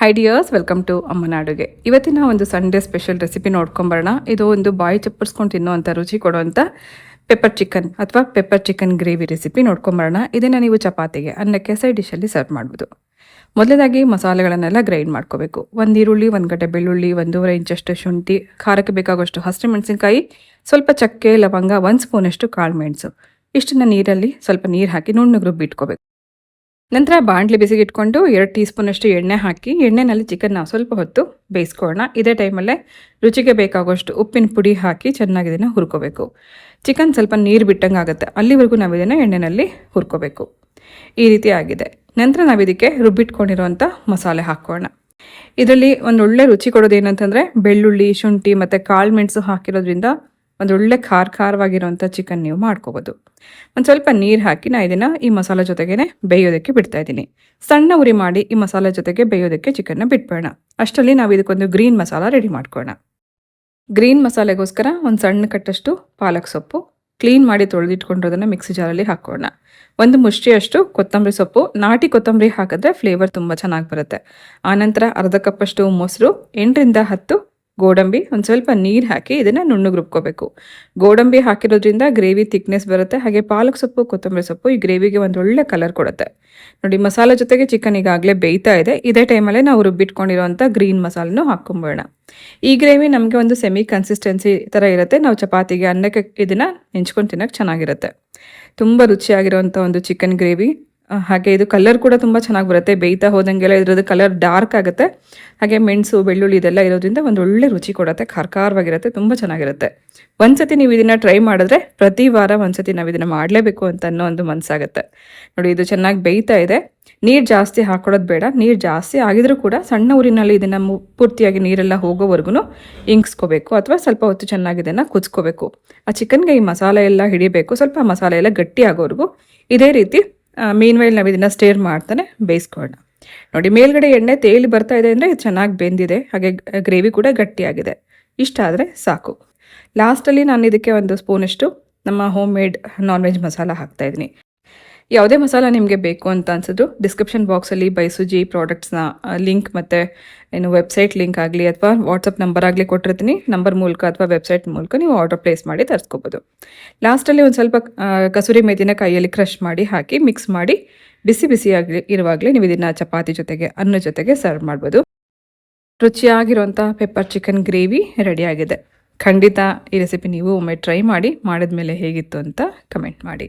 High dears welcome to ಅಮ್ಮನ ಅಡುಗೆ ಇವತ್ತಿನ ಒಂದು ಸಂಡೇ ಸ್ಪೆಷಲ್ ರೆಸಿಪಿ ನೋಡ್ಕೊಂಬರೋಣ. ಇದು ಒಂದು ಬಾಯಿ ಚಪ್ಪರ್ಸ್ಕೊಂಡು ತಿನ್ನುವಂಥ ರುಚಿ ಕೊಡುವಂಥ ಪೆಪ್ಪರ್ ಚಿಕನ್ ಅಥವಾ ಪೆಪ್ಪರ್ ಚಿಕನ್ ಗ್ರೇವಿ ರೆಸಿಪಿ ನೋಡ್ಕೊಂಬರೋಣ. ಇದನ್ನು ನೀವು ಚಪಾತಿಗೆ, ಅನ್ನಕ್ಕೆ ಸೈಡ್ ಡಿಶಲ್ಲಿ ಸರ್ವ್ ಮಾಡ್ಬೋದು. ಮೊದಲೇದಾಗಿ ಮಸಾಲೆಗಳನ್ನೆಲ್ಲ ಗ್ರೈಂಡ್ ಮಾಡ್ಕೋಬೇಕು. ಒಂದು ಈರುಳ್ಳಿ, ಒಂದು ಗಡ್ಡೆ ಬೆಳ್ಳುಳ್ಳಿ, ಒಂದೂವರೆ ಇಂಚಷ್ಟು ಶುಂಠಿ, ಖಾರಕ್ಕೆ ಬೇಕಾಗುವಷ್ಟು ಹಸಿರು ಮೆಣಸಿನಕಾಯಿ, ಸ್ವಲ್ಪ ಚಕ್ಕೆ, ಲವಂಗ, ಒಂದು ಸ್ಪೂನಷ್ಟು ಕಾಳು ಮೆಣಸು. ಇಷ್ಟನ್ನ ನೀರಲ್ಲಿ ಸ್ವಲ್ಪ ನೀರು ಹಾಕಿ ನುಣ್ಣಗೆ ರುಬ್ಬಿಟ್ಕೋಬೇಕು. ನಂತರ ಬಾಣಲಿ ಬಿಸಿಗೆ ಇಟ್ಕೊಂಡು ಎರಡು ಟೀ ಸ್ಪೂನಷ್ಟು ಎಣ್ಣೆ ಹಾಕಿ, ಎಣ್ಣೆನಲ್ಲಿ ಚಿಕನ್ ನಾವು ಸ್ವಲ್ಪ ಹೊತ್ತು ಬೇಯಿಸ್ಕೊಳ್ಳೋಣ. ಇದೇ ಟೈಮಲ್ಲೇ ರುಚಿಗೆ ಬೇಕಾಗುವಷ್ಟು ಉಪ್ಪಿನ ಪುಡಿ ಹಾಕಿ ಚೆನ್ನಾಗಿ ಇದನ್ನು ಹುರ್ಕೋಬೇಕು. ಚಿಕನ್ ಸ್ವಲ್ಪ ನೀರು ಬಿಟ್ಟಂಗೆ ಆಗುತ್ತೆ. ಅಲ್ಲಿವರೆಗೂ ನಾವು ಇದನ್ನು ಎಣ್ಣೆಯಲ್ಲಿ ಹುರ್ಕೋಬೇಕು. ಈ ರೀತಿ ಆಗಿದೆ. ನಂತರ ನಾವು ಇದಕ್ಕೆ ರುಬ್ಬಿಟ್ಕೊಂಡಿರುವಂಥ ಮಸಾಲೆ ಹಾಕೋಣ. ಇದರಲ್ಲಿ ಒಂದು ಒಳ್ಳೆ ರುಚಿ ಕೊಡೋದೇನಂತಂದರೆ ಬೆಳ್ಳುಳ್ಳಿ, ಶುಂಠಿ ಮತ್ತು ಕಾಳು ಮೆಣಸು ಹಾಕಿರೋದ್ರಿಂದ ಒಂದು ಒಳ್ಳೆ ಖಾರ ಖಾರವಾಗಿರುವಂಥ ಚಿಕನ್ ನೀವು ಮಾಡ್ಕೋಬೋದು. ಒಂದು ಸ್ವಲ್ಪ ನೀರು ಹಾಕಿ ನಾ ಇದನ್ನು ಈ ಮಸಾಲೆ ಜೊತೆಗೇ ಬೇಯೋದಕ್ಕೆ ಬಿಡ್ತಾ ಇದ್ದೀನಿ. ಸಣ್ಣ ಉರಿ ಮಾಡಿ ಈ ಮಸಾಲೆ ಜೊತೆಗೆ ಬೇಯೋದಕ್ಕೆ ಚಿಕನ್ನ ಬಿಟ್ಬೇಡ ಅಷ್ಟರಲ್ಲಿ ನಾವು ಇದಕ್ಕೊಂದು ಗ್ರೀನ್ ಮಸಾಲ ರೆಡಿ ಮಾಡ್ಕೋಣ ಗ್ರೀನ್ ಮಸಾಲೆಗೋಸ್ಕರ ಒಂದು ಸಣ್ಣ ಕಟ್ಟಷ್ಟು ಪಾಲಕ್ ಸೊಪ್ಪು ಕ್ಲೀನ್ ಮಾಡಿ ತೊಳೆದಿಟ್ಕೊಂಡಿರೋದನ್ನು ಮಿಕ್ಸಿ ಜಾರಲ್ಲಿ ಹಾಕೋಣ ಒಂದು ಮುಷ್ಟಿಯಷ್ಟು ಕೊತ್ತಂಬರಿ ಸೊಪ್ಪು, ನಾಟಿ ಕೊತ್ತಂಬರಿ ಹಾಕಿದ್ರೆ ಫ್ಲೇವರ್ ತುಂಬ ಚೆನ್ನಾಗಿ ಬರುತ್ತೆ. ಆನಂತರ ಅರ್ಧ ಕಪ್ಪಷ್ಟು ಮೊಸರು, ಎಂಟರಿಂದ ಹತ್ತು ಗೋಡಂಬಿ ಒಂದು ಸ್ವಲ್ಪ ನೀರು ಹಾಕಿ ಇದನ್ನು ನುಣ್ಣಗೆ ರುಬ್ಕೋಬೇಕು ಗೋಡಂಬಿ ಹಾಕಿರೋದ್ರಿಂದ ಗ್ರೇವಿ ಥಿಕ್ನೆಸ್ ಬರುತ್ತೆ, ಹಾಗೆ ಪಾಲಕ್ ಸೊಪ್ಪು, ಕೊತ್ತಂಬರಿ ಸೊಪ್ಪು ಈ ಗ್ರೇವಿಗೆ ಒಂದು ಒಳ್ಳೆ ಕಲರ್ ಕೊಡುತ್ತೆ. ನೋಡಿ ಮಸಾಲೆ ಜೊತೆಗೆ ಚಿಕನ್ ಈಗಾಗಲೇ ಬೇಯ್ತಾ ಇದೆ. ಇದೇ ಟೈಮಲ್ಲೇ ನಾವು ರುಬ್ಬಿಟ್ಕೊಂಡಿರೋಂಥ ಗ್ರೀನ್ ಮಸಾಲನ್ನು ಹಾಕ್ಕೊಂಬೋಣ. ಈ ಗ್ರೇವಿ ನಮಗೆ ಒಂದು ಸೆಮಿ ಕನ್ಸಿಸ್ಟೆನ್ಸಿ ಥರ ಇರುತ್ತೆ. ನಾವು ಚಪಾತಿಗೆ, ಅನ್ನಕ್ಕೆ ಇದನ್ನು ನೆಂಚ್ಕೊಂಡು ತಿನ್ನೋಕೆ ಚೆನ್ನಾಗಿರುತ್ತೆ. ತುಂಬ ರುಚಿಯಾಗಿರುವಂಥ ಒಂದು ಚಿಕನ್ ಗ್ರೇವಿ. ಹಾಗೆ ಇದು ಕಲರ್ ಕೂಡ ತುಂಬ ಚೆನ್ನಾಗಿ ಬರುತ್ತೆ. ಬೇಯ್ತಾ ಹೋದಂಗೆಲ್ಲ ಇದ್ರದ್ದು ಕಲರ್ ಡಾರ್ಕ್ ಆಗುತ್ತೆ. ಹಾಗೆ ಮೆಣಸು, ಬೆಳ್ಳುಳ್ಳಿ ಇದೆಲ್ಲ ಇರೋದ್ರಿಂದ ಒಂದು ಒಳ್ಳೆ ರುಚಿ ಕೊಡುತ್ತೆ. ಖಾರಖಾರವಾಗಿರುತ್ತೆ, ತುಂಬ ಚೆನ್ನಾಗಿರುತ್ತೆ. ಒಂದ್ಸತಿ ನೀವು ಇದನ್ನು ಟ್ರೈ ಮಾಡಿದ್ರೆ ಪ್ರತಿ ವಾರ ಒಂದ್ಸತಿ ನಾವು ಇದನ್ನು ಮಾಡಲೇಬೇಕು ಅಂತ ಅನ್ನೋ ಒಂದು ಮನಸ್ಸಾಗುತ್ತೆ ನೋಡಿ, ಇದು ಚೆನ್ನಾಗಿ ಬೇಯ್ತಾ ಇದೆ. ನೀರು ಜಾಸ್ತಿ ಹಾಕೊಡೋದು ಬೇಡ. ನೀರು ಜಾಸ್ತಿ ಆಗಿದ್ರೂ ಕೂಡ ಸಣ್ಣ ಊರಿನಲ್ಲಿ ಇದನ್ನು ಪೂರ್ತಿಯಾಗಿ ನೀರೆಲ್ಲ ಹೋಗೋವರೆಗೂ ಇಂಗಿಸ್ಕೋಬೇಕು ಅಥವಾ ಸ್ವಲ್ಪ ಹೊತ್ತು ಚೆನ್ನಾಗಿ ಇದನ್ನು ಕುದಿಸ್ಕೋಬೇಕು. ಆ ಚಿಕನ್ಗೆ ಈ ಮಸಾಲೆ ಎಲ್ಲ ಹಿಡಿಬೇಕು. ಸ್ವಲ್ಪ ಮಸಾಲೆ ಎಲ್ಲ ಗಟ್ಟಿ ಆಗೋವರೆಗೂ ಇದೇ ರೀತಿ ಮೀನ್ ವೈಲ್ ನಾವು ಇದನ್ನು ಸ್ಟೇರ್ ಮಾಡ್ತಾನೆ ಬೇಯಿಸ್ಕೊಳ್ಳೋಣ ನೋಡಿ, ಮೇಲ್ಗಡೆ ಎಣ್ಣೆ ತೇಲಿ ಬರ್ತಾ ಇದೆ ಅಂದರೆ ಚೆನ್ನಾಗಿ ಬೆಂದಿದೆ, ಹಾಗೆ ಗ್ರೇವಿ ಕೂಡ ಗಟ್ಟಿಯಾಗಿದೆ. ಇಷ್ಟ ಆದರೆ ಸಾಕು. ಲಾಸ್ಟಲ್ಲಿ ನಾನು ಇದಕ್ಕೆ ಒಂದು ಸ್ಪೂನಷ್ಟು ನಮ್ಮ home made non veg masala ಹಾಕ್ತಾಯಿದ್ದೀನಿ ಯಾವುದೇ ಮಸಾಲ ನಿಮಗೆ ಬೇಕು ಅಂತ ಅನ್ಸಿದ್ರು ಡಿಸ್ಕ್ರಿಪ್ಷನ್ ಬಾಕ್ಸಲ್ಲಿ ಬೈಸುಜಿ ಪ್ರಾಡಕ್ಟ್ಸ್ನ ಲಿಂಕ್ ಮತ್ತು ಏನು ವೆಬ್ಸೈಟ್ ಲಿಂಕ್ ಆಗಲಿ ಅಥವಾ ವಾಟ್ಸಪ್ ನಂಬರ್ ಆಗಲಿ ಕೊಟ್ಟಿರ್ತೀನಿ. ನಂಬರ್ ಮೂಲಕ ಅಥವಾ ವೆಬ್ಸೈಟ್ ಮೂಲಕ ನೀವು ಆರ್ಡರ್ ಪ್ಲೇಸ್ ಮಾಡಿ ತರಿಸ್ಕೋಬೋದು. ಲಾಸ್ಟಲ್ಲಿ ಒಂದು ಸ್ವಲ್ಪ ಕಸೂರಿ ಮೇಥಿನ ಕೈಯಲ್ಲಿ ಕ್ರಷ್ ಮಾಡಿ ಹಾಕಿ ಮಿಕ್ಸ್ ಮಾಡಿ ಬಿಸಿ ಬಿಸಿಯಾಗಲಿ ಇರುವಾಗಲೇ ನೀವು ಇದನ್ನು ಚಪಾತಿ ಜೊತೆಗೆ, ಅನ್ನ ಜೊತೆಗೆ ಸರ್ವ್ ಮಾಡ್ಬೋದು. ರುಚಿಯಾಗಿರುವಂಥ ಪೆಪ್ಪರ್ ಚಿಕನ್ ಗ್ರೇವಿ ರೆಡಿಯಾಗಿದೆ ಖಂಡಿತ ಈ ರೆಸಿಪಿ ನೀವು ಒಮ್ಮೆ ಟ್ರೈ ಮಾಡಿ ಮಾಡಿದ ಮೇಲೆ ಹೇಗಿತ್ತು ಅಂತ ಕಮೆಂಟ್ ಮಾಡಿ.